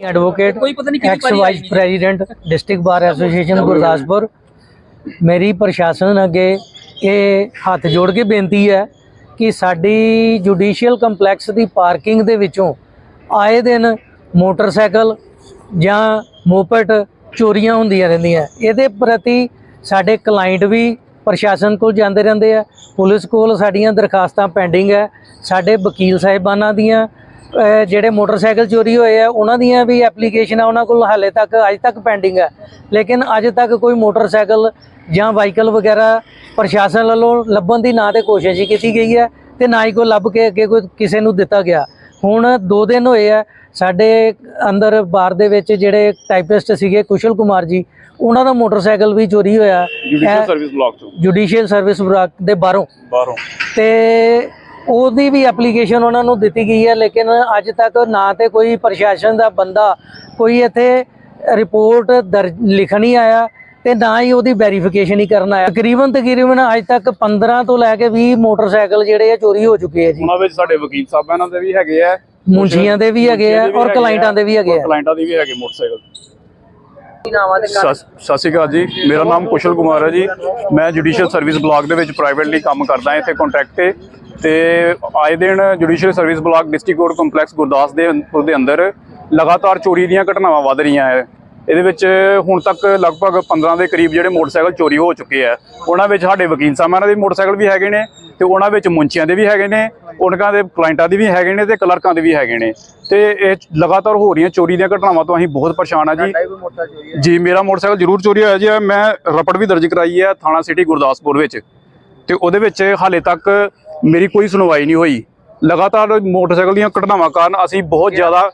Advocate ਕੋਈ ਪਤਾ ਨਹੀਂ ਕਿਹੜੀ ਐਕਸ ਵਾਰੀ ਵਾਈਸ ਆਈ president district bar association Gurdaspur. ਮੇਰੀ ਪ੍ਰਸ਼ਾਸਨ ਅੱਗੇ ਇਹ ਹੱਥ ਜੋੜ ਕੇ ਬੇਨਤੀ ਹੈ ਕਿ ਸਾਡੀ ਜੁਡੀਸ਼ੀਅਲ ਕੰਪਲੈਕਸ ਦੀ ਪਾਰਕਿੰਗ ਦੇ ਵਿੱਚੋਂ ਆਏ ਦਿਨ ਮੋਟਰਸਾਈਕਲ ਜਾਂ ਮੋਪਟ ਚੋਰੀਆਂ ਹੁੰਦੀਆਂ ਰਹਿੰਦੀਆਂ। ਇਹਦੇ ਪ੍ਰਤੀ ਸਾਡੇ ਕਲਾਇੰਟ ਵੀ ਪ੍ਰਸ਼ਾਸਨ ਕੋਲ ਜਾਂਦੇ ਰਹਿੰਦੇ ਆ। ਪੁਲਿਸ ਕੋਲ ਸਾਡੀਆਂ ਦਰਖਾਸਤਾਂ ਪੈਂਡਿੰਗ ਹੈ। ਸਾਡੇ ਵਕੀਲ ਸਾਹਿਬਾਨਾਂ ਦੀਆਂ ਜਿਹੜੇ ਮੋਟਰਸਾਈਕਲ ਚੋਰੀ ਹੋਏ ਆ ਉਹਨਾਂ ਦੀਆਂ ਵੀ ਐਪਲੀਕੇਸ਼ਨਾਂ ਉਹਨਾਂ ਕੋਲ ਹਾਲੇ ਤੱਕ ਅੱਜ ਤੱਕ ਪੈਂਡਿੰਗ ਹੈ ਲੇਕਿਨ ਅੱਜ ਤੱਕ ਕੋਈ ਮੋਟਰਸਾਈਕਲ ਜਾਂ ਵਾਹੀਕਲ ਵਗੈਰਾ ਪ੍ਰਸ਼ਾਸਨ ਵੱਲੋਂ ਲੱਭਣ ਦੀ ਨਾ ਤੇ ਕੋਸ਼ਿਸ਼ ਹੀ ਕੀਤੀ ਗਈ ਹੈ ਤੇ ਨਾ ਹੀ ਕੋਈ ਲੱਭ ਕੇ ਅੱਗੇ ਕੋਈ ਕਿਸੇ ਨੂੰ ਦਿੱਤਾ ਗਿਆ। ਹੁਣ 2 ਦਿਨ ਹੋਏ ਆ ਸਾਡੇ ਅੰਦਰ ਬਾਰ ਦੇ ਵਿੱਚ ਜਿਹੜੇ ਟਾਈਪਿਸਟ ਸੀਗੇ ਕੁਸ਼ਲ ਕੁਮਾਰ ਜੀ ਉਹਨਾਂ ਦਾ ਮੋਟਰਸਾਈਕਲ ਵੀ ਚੋਰੀ ਹੋਇਆ। ਜੁਡੀਸ਼ੀਅਲ ਸਰਵਿਸ ਬਲਾਕ ਤੋਂ ਜੁਡੀਸ਼ੀਅਲ ਸਰਵਿਸ ਵਿਭਾਗ ਦੇ ਬਾਹਰੋਂ। ਬਾਹਰੋਂ। ਤੇ ਉਹਦੀ ਵੀ ਐਪਲੀਕੇਸ਼ਨ ਉਹਨਾਂ ਨੂੰ ਦਿੱਤੀ ਗਈ ਹੈ ਲੇਕਿਨ ਅੱਜ ਤੱਕ ਨਾ ਤੇ ਕੋਈ ਪ੍ਰਸ਼ਾਸਨ ਦਾ ਬੰਦਾ ਕੋਈ ਇੱਥੇ ਰਿਪੋਰਟ ਦਰਜ ਲਿਖਣ ਹੀ ਆਇਆ ਤੇ ਨਾ ਹੀ ਉਹਦੀ ਵੈਰੀਫਿਕੇਸ਼ਨ ਹੀ ਕਰਨ ਆਇਆ। ਤਕਰੀਬਨ ਤਕਰੀਬਨ ਅੱਜ ਤੱਕ 15 ਤੋਂ ਲੈ ਕੇ 20 ਮੋਟਰਸਾਈਕਲ ਜਿਹੜੇ ਆ ਚੋਰੀ ਹੋ ਚੁੱਕੇ ਆ ਜੀ। ਉਹਨਾਂ ਵਿੱਚ ਸਾਡੇ ਵਕੀਲ ਸਾਹਿਬਾਨਾਂ ਦੇ ਵੀ ਹੈਗੇ ਆ। ਮੁੰਸ਼ੀਆਂ ਦੇ ਵੀ ਹੈਗੇ ਆ ਔਰ ਕਲਾਇੰਟਾਂ ਦੇ ਵੀ ਹੈਗੇ ਆ। ਕਲਾਇੰਟਾਂ ਦੇ ਵੀ ਹੈਗੇ ਮੋਟਰਸਾਈਕਲ। ਸਤਿ ਸਤਿ ਸ਼੍ਰੀ ਅਕਾਲ ਜੀ। ਮੇਰਾ ਨਾਮ ਕੁਸ਼ਲ ਕੁਮਾਰ ਹੈ ਜੀ। ਮੈਂ ਜੁਡੀਸ਼ੀਅਲ ਸਰਵਿਸ ਬਲਾਕ ਦੇ ਵਿੱਚ ਪ੍ਰਾਈਵੇਟਲੀ ਕੰਮ ਕਰਦਾ ਹਾਂ। ਇੱਥੇ ਕੰਟਰੈਕਟ ਤੇ ਤੇ ਆਏ ਦਿਨ judicial service block district court complex Gurdas ਦੇ ਅੰਦਰ ਲਗਾਤਾਰ ਚੋਰੀ ਦੀਆਂ ਘਟਨਾਵਾਂ ਵੱਧ ਰਹੀਆਂ ਹੈ। ਇਹਦੇ ਵਿੱਚ ਹੁਣ ਤੱਕ ਲਗਭਗ 15 ਦੇ ਕਰੀਬ ਜਿਹੜੇ ਮੋਟਰਸਾਈਕਲ ਚੋਰੀ ਹੋ ਚੁੱਕੇ ਆ। ਉਹਨਾਂ ਵਿੱਚ ਸਾਡੇ ਵਕੀਲ ਸਾਹਿਬਾਨਾਂ ਦੇ ਮੋਟਰਸਾਈਕਲ ਵੀ ਹੈਗੇ ਨੇ ਤੇ ਉਹਨਾਂ ਵਿੱਚ ਮੁੰਚੀਆਂ ਦੇ ਵੀ ਹੈਗੇ ਨੇ ਉਹਨਾਂ ਦੇ ਕਲਾਇੰਟਾਂ ਦੇ ਵੀ ਹੈਗੇ ਨੇ ਤੇ ਕਲਰਕਾਂ ਦੇ ਵੀ ਹੈਗੇ ਨੇ। ਤੇ ਇਹ ਲਗਾਤਾਰ ਹੋ ਰਹੀਆਂ ਚੋਰੀ ਦੀਆਂ ਘਟਨਾਵਾਂ ਤੋਂ ਅਸੀਂ ਬਹੁਤ ਪਰੇਸ਼ਾਨ ਆ ਜੀ। ਜੀ ਮੇਰਾ ਮੋਟਰਸਾਈਕਲ ਜ਼ਰੂਰ ਚੋਰੀ ਹੋਇਆ ਜੀ। ਮੈਂ ਰਪਟ ਵੀ ਦਰਜ ਕਰਾਈ ਹੈ ਥਾਣਾ ਸਿਟੀ ਗੁਰਦਾਸਪੁਰ ਵਿੱਚ। ਤੇ ਉਹਦੇ ਵਿੱਚ ਹਾਲੇ ਤੱਕ ਮੇਰੀ ਕੋਈ ਸੁਣਵਾਈ ਨਹੀਂ ਹੋਈ। ਲਗਾਤਾਰ ਮੋਟਰਸਾਈਕਲ ਦੀਆਂ ਘਟਨਾਵਾਂ ਕਾਰਨ ਅਸੀਂ ਬਹੁਤ ਜ਼ਿਆਦਾ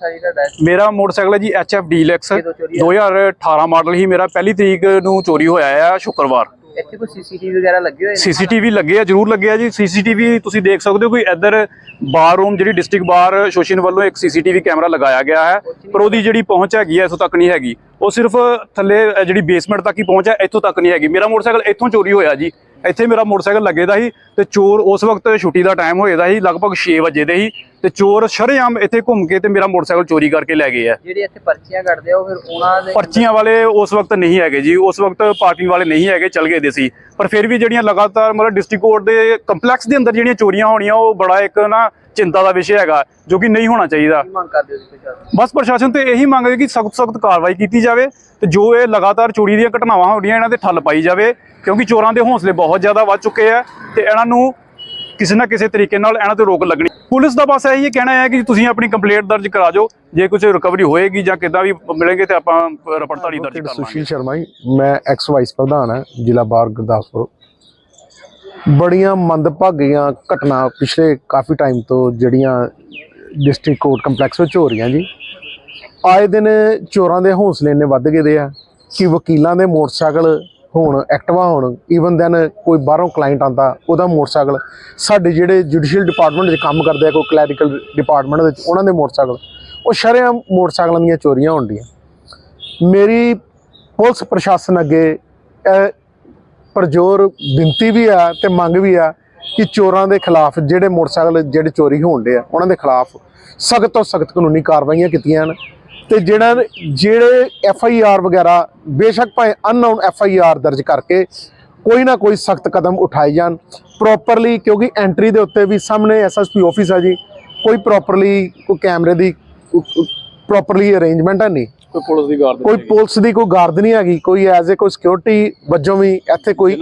ਮੇਰਾ ਮੋਟਰਸਾਈਕਲ ਹੈ ਜੀ ਐਚਐਫ ਡੀਲੈਕਸ। ਕਿਦੋਂ ਚੋਰੀ 2018 ਮਾਡਲ ਹੀ ਮੇਰਾ ਪਹਿਲੀ ਤਰੀਕ ਨੂੰ ਚੋਰੀ ਹੋਇਆ ਹੈ ਸ਼ੁੱਕਰਵਾਰ। ਇੱਥੇ ਕੋਈ ਸੀਸੀਟੀਵੀ ਵਗੈਰਾ ਲੱਗੇ ਹੋਏ ਨੇ? ਸੀਸੀਟੀਵੀ ਲੱਗੇ ਆ ਜ਼ਰੂਰ ਲੱਗੇ ਆ ਜੀ। ਸੀਸੀਟੀਵੀ ਤੁਸੀਂ ਦੇਖ ਸਕਦੇ ਹੋ ਕੋਈ ਇੱਧਰ ਬਾਰ ਰੂਮ ਜਿਹੜੀ ਡਿਸਟ੍ਰਿਕਟ ਬਾਰ ਐਸੋਸੀਏਸ਼ਨ ਵੱਲੋਂ ਇੱਕ ਸੀਸੀਟੀਵੀ ਕੈਮਰਾ ਲਗਾਇਆ ਗਿਆ ਹੈ। ਪਰ ਉਹਦੀ ਜਿਹੜੀ ਪਹੁੰਚ ਹੈਗੀ ਹੈ ਇੱਥੋਂ ਤੱਕ ਨਹੀਂ ਹੈਗੀ। ਉਹ ਸਿਰਫ ਥੱਲੇ ਜਿਹੜੀ ਬੇਸਮੈਂਟ ਤੱਕ ਹੀ ਪਹੁੰਚ ਹੈ ਇੱਥੋਂ ਤੱਕ ਨਹੀਂ ਹੈਗੀ। ਮੇਰਾ ਮੋਟਰਸਾਈਕਲ ਇੱਥੋਂ ਚੋਰੀ ਹੋਇਆ ਜੀ। ਇੱਥੇ ਮੇਰਾ ਮੋਟਰਸਾਈਕਲ ਲੱਗੇ ਦਾ ਸੀ ਤੇ ਚੋਰ ਉਸ ਵਕਤ ਛੁੱਟੀ ਦਾ ਟਾਈਮ ਹੋਏ ਦਾ ਸੀ, ਲਗਭਗ 6 ਵਜੇ ਦੇ ਹੀ ਤੇ ਚੋਰ ਸ਼ਰੇਆਮ ਇੱਥੇ ਘੁੰਮ ਕੇ ਤੇ ਮੇਰਾ ਮੋਟਰਸਾਈਕਲ ਚੋਰੀ ਕਰਕੇ ਲੈ ਗਏ ਆ। ਜਿਹੜੇ ਇੱਥੇ ਪਰਚੀਆਂ ਕੱਢਦੇ ਆ ਉਹ ਫਿਰ ਉਹਨਾਂ ਦੇ ਪਰਚੀਆਂ ਵਾਲੇ ਉਸ ਵਕਤ ਨਹੀਂ ਹੈਗੇ ਜੀ ਉਸ ਵਕਤ ਪਾਰਕਿੰਗ ਵਾਲੇ ਨਹੀਂ ਹੈਗੇ ਚਲ ਗਏ ਦੇ ਸੀ। ਪਰ ਫਿਰ ਵੀ ਜਿਹੜੀਆਂ ਲਗਾਤਾਰ ਮਤਲਬ ਡਿਸਟ੍ਰਿਕਟ ਕੋਰਟ ਦੇ ਕੰਪਲੈਕਸ ਦੇ ਅੰਦਰ ਜਿਹੜੀਆਂ ਚੋਰੀਆਂ ਹੋਣੀਆਂ ਉਹ ਬੜਾ ਇੱਕ ਨਾ ਚਿੰਤਾ ਦਾ ਵਿਸ਼ਾ ਹੈਗਾ ਜੋ ਕਿ ਨਹੀਂ ਹੋਣਾ ਚਾਹੀਦਾ। ਕੀ ਮੰਗ ਕਰਦੇ ਹੋ ਤੁਸੀਂ ਪ੍ਰਸ਼ਾਸਨ ਬਸ ਪ੍ਰਸ਼ਾਸਨ ਤੇ ਇਹੀ ਮੰਗ ਹੈ ਕਿ ਸਖਤ ਸਖਤ ਕਾਰਵਾਈ ਕੀਤੀ ਜਾਵੇ ਤੇ ਜੋ ਇਹ ਲਗਾਤਾਰ ਚੋਰੀ ਦੀਆਂ ਘਟਨਾਵਾਂ ਹੋ ਰਹੀਆਂ ਇਹਨਾਂ ਤੇ ਠੱਲ ਪਾਈ ਜਾਵੇ ਕਿਉਂਕਿ ਚੋਰਾਂ ਦੇ ਹੌਸਲੇ ਬਹੁਤ ਜ਼ਿਆਦਾ ਵੱਧ ਚੁੱਕੇ ਆ ਤੇ ਇਹਨਾਂ ਨੂੰ ਕਿਸੇ ਨਾ ਕਿਸੇ ਤਰੀਕੇ ਨਾਲ ਇਹਨਾਂ ਤੇ ਰੋਕ ਲੱਗਣੀ। ਪੁਲਿਸ ਦਾ ਬਸ ਇਹੀ ਕਹਿਣਾ ਹੈ ਕਿ ਤੁਸੀਂ ਆਪਣੀ ਕੰਪਲੇਂਟ ਦਰਜ ਕਰਾ ਜਾਓ। ਜੇ ਕੁਝ ਰਿਕਵਰੀ ਹੋਏਗੀ ਜਾਂ ਕਿੱਦਾਂ ਵੀ ਮਿਲੇਗੇ ਤੇ ਆਪਾਂ ਤੁਹਾਡੀ ਦਰਜ ਕਰ ਲਾਂਗੇ। ਸੁਸ਼ੀਲ ਸ਼ਰਮਾ ਜੀ ਮੈਂ ਐਕਸ ਵਾਈਸ ਪ੍ਰਧਾਨ ਹਾਂ ਜ਼ਿਲ੍ਹਾ ਬਾਰ ਗੁਰਦਾਸਪੁਰ। ਬੜੀਆਂ ਮੰਦਭਾਗੀਆਂ ਘਟਨਾ ਪਿਛਲੇ ਕਾਫੀ ਟਾਈਮ ਤੋਂ ਜਿਹੜੀਆਂ ਡਿਸਟ੍ਰਿਕਟ ਕੋਰਟ ਕੰਪਲੈਕਸ ਵਿੱਚ ਹੋ ਰਹੀਆਂ ਜੀ। ਆਏ ਦਿਨ ਚੋਰਾਂ ਦੇ ਹੌਸਲੇ ਇੰਨੇ ਵੱਧ ਗਏ ਦੇ ਆ ਕਿ ਵਕੀਲਾਂ ਦੇ ਮੋਟਰਸਾਈਕਲ ਹੋਣ ਐਕਟਿਵਾ ਹੋਣ ਈਵਨ ਦੈਨ ਕੋਈ ਬਾਹਰੋਂ ਕਲਾਇੰਟ ਆਂਦਾ ਉਹਦਾ ਮੋਟਰਸਾਈਕਲ, ਸਾਡੇ ਜਿਹੜੇ ਜੁਡੀਸ਼ੀਅਲ ਡਿਪਾਰਟਮੈਂਟ 'ਚ ਕੰਮ ਕਰਦੇ ਆ, ਕੋਈ ਕਲੈਰੀਕਲ ਡਿਪਾਰਟਮੈਂਟ ਵਿੱਚ, ਉਹਨਾਂ ਦੇ ਮੋਟਰਸਾਈਕਲ, ਉਹ ਸ਼ਰੇਆਮ ਮੋਟਰਸਾਈਕਲਾਂ ਦੀਆਂ ਚੋਰੀਆਂ ਹੋਣ ਡੀਆਂ ਮੇਰੀ ਪੁਲਿਸ ਪ੍ਰਸ਼ਾਸਨ ਅੱਗੇ ਇਹ ਪ੍ਰਜੋਰ ਬੇਨਤੀ ਵੀ ਆ ਤੇ ਮੰਗ ਵੀ ਆ ਕਿ ਚੋਰਾਂ ਦੇ ਖਿਲਾਫ ਜਿਹੜੇ ਮੋਟਰਸਾਈਕਲ, ਜਿਹੜੇ ਚੋਰੀ ਹੋਣ ਦੇ ਆ, ਉਹਨਾਂ ਦੇ ਖਿਲਾਫ ਸਖਤ ਤੋਂ ਸਖਤ ਕਾਨੂੰਨੀ ਕਾਰਵਾਈਆਂ ਕੀਤੀਆਂ ਹਨ ਤੇ ਜਿਹੜਾ ਜਿਹੜੇ ਐਫ ਆਈ ਆਰ ਵਗੈਰਾ ਬੇਸ਼ੱਕ ਭਾਵੇਂ ਅਨਨੋਨ ਐਫ ਆਈ ਆਰ ਦਰਜ ਕਰਕੇ ਕੋਈ ਨਾ ਕੋਈ ਸਖਤ ਕਦਮ ਉਠਾਏ ਜਾਣ। ਪ੍ਰੋਪਰਲੀ ਕਿਉਂਕਿ ਐਂਟਰੀ ਦੇ ਉੱਤੇ ਵੀ ਸਾਹਮਣੇ ਐਸਐਸਪੀ ਆਫਿਸ ਆ ਜੀ ਕੋਈ ਪ੍ਰੋਪਰਲੀ ਕੋਈ ਕੈਮਰੇ ਦੀ ਪ੍ਰੋਪਰਲੀ ਅਰੇਂਜਮੈਂਟ ਹੈ ਨਹੀਂ। ਕੋਈ ਪੁਲਿਸ ਦੀ ਗਾਰਡ ਕੋਈ ਪੁਲਿਸ ਦੀ ਕੋਈ ਗਾਰਡ ਨਹੀਂ ਹੈਗੀ ਕੋਈ ਐਜ਼ ਏ ਕੋਈ ਸਿਕਿਉਰਿਟੀ ਵਜੋਂ ਵੀ ਇੱਥੇ ਕੋਈ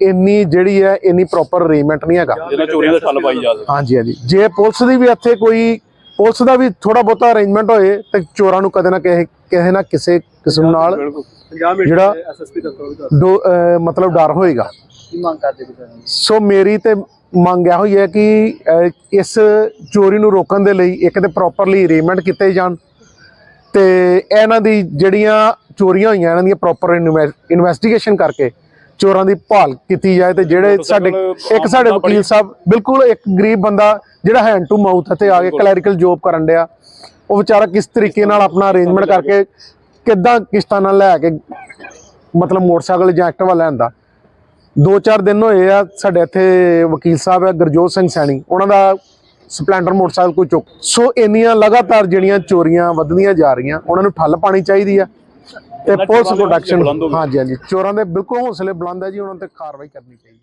ਇੰਨੀ ਜਿਹੜੀ ਹੈ ਇੰਨੀ ਪ੍ਰੋਪਰ ਅਰੇਂਜਮੈਂਟ ਨਹੀਂ ਹੈਗਾ। ਜਿਹਨਾਂ ਚੋਰੀਆਂ ਦਾ ਠੱਲ ਪਾਈ ਜਾ ਸਕੇ ਹਾਂਜੀ ਹਾਂਜੀ। ਜੇ ਪੁਲਿਸ ਦੀ ਵੀ ਇੱਥੇ ਕੋਈ ਪੁਲਿਸ ਦਾ ਵੀ ਥੋੜਾ ਬਹੁਤਾ ਅਰੇਂਜਮੈਂਟ ਹੋਏ ਤੇ ਚੋਰਾਂ ਨੂੰ ਕਦੇ ਨਾ ਕਿਸੇ ਕਿਸੇ ਨਾ ਕਿਸੇ ਕਿਸਮ ਨਾਲ ਜਿਹੜਾ ਐਸਐਸਪੀ ਦਫ਼ਤਰ ਮਤਲਬ ਡਰ ਹੋਏਗਾ। ਸੋ ਮੇਰੀ ਤੇ ਮੰਗ ਇਹੋ ਹੀ ਹੈ ਕਿ ਇਸ ਚੋਰੀ ਨੂੰ ਰੋਕਣ ਦੇ ਲਈ ਇੱਕ ਤੇ ਪ੍ਰੋਪਰਲੀ ਅਰੇਂਜਮੈਂਟ ਕੀਤੇ ਜਾਣ ਤੇ ਇਹਨਾਂ ਦੀ ਜਿਹੜੀਆਂ ਚੋਰੀਆਂ ਹੋਈਆਂ ਇਹਨਾਂ ਦੀਆਂ ਪ੍ਰੋਪਰ ਇਨਵੈਸਟੀਗੇਸ਼ਨ ਕਰਕੇ ਚੋਰਾਂ ਦੀ ਭਾਲ ਕੀਤੀ ਜਾਏ ਤੇ ਜਿਹੜੇ ਸਾਡੇ ਇੱਕ ਸਾਡੇ ਵਕੀਲ ਸਾਹਿਬ ਬਿਲਕੁਲ ਇੱਕ ਗਰੀਬ ਬੰਦਾ ਜਿਹੜਾ ਹੈਂਡ ਟੂ ਮਾਊਥ ਅਤੇ ਆ ਕੇ ਕਲੈਰੀਕਲ ਜੋਬ ਕਰਨ ਡਿਆ। ਉਹ ਵਿਚਾਰਾ ਕਿਸ ਤਰੀਕੇ ਨਾਲ ਆਪਣਾ ਅਰੇਂਜਮੈਂਟ ਕਰਕੇ ਕਿੱਦਾਂ ਕਿਸ਼ਤਾਂ ਨਾਲ ਲੈ ਕੇ ਮਤਲਬ ਮੋਟਰਸਾਈਕਲ ਜਾਂ ਐਕਟਿਵਾ ਲੈਂਦਾ। ਦੋ ਚਾਰ ਦਿਨ ਹੋਏ ਆ ਸਾਡੇ ਇੱਥੇ ਵਕੀਲ ਸਾਹਿਬ ਹੈ ਗੁਰਜੋਤ ਸਿੰਘ ਸੈਣੀ। ਉਹਨਾਂ ਦਾ ਸਪਲੈਂਡਰ ਮੋਟਰਸਾਈਕਲ ਕੋਈ ਚੁੱਕ ਸੋ ਇੰਨੀਆਂ ਲਗਾਤਾਰ ਜਿਹੜੀਆਂ ਚੋਰੀਆਂ ਵਧਦੀਆਂ ਜਾ ਰਹੀਆਂ ਉਹਨਾਂ ਨੂੰ ਠੱਲ ਪਾਣੀ ਚਾਹੀਦੀ ਆ। ਤੇ ਪੁਲਿਸ ਗਏ। ਹਾਂਜੀ ਹਾਂਜੀ। ਚੋਰਾਂ ਦੇ ਬਿਲਕੁਲ ਹੌਸਲੇ ਬੁਲੰਦ ਹੈ ਜੀ ਉਹਨਾਂ ਤੇ ਕਾਰਵਾਈ ਕਰਨੀ ਚਾਹੀਦੀ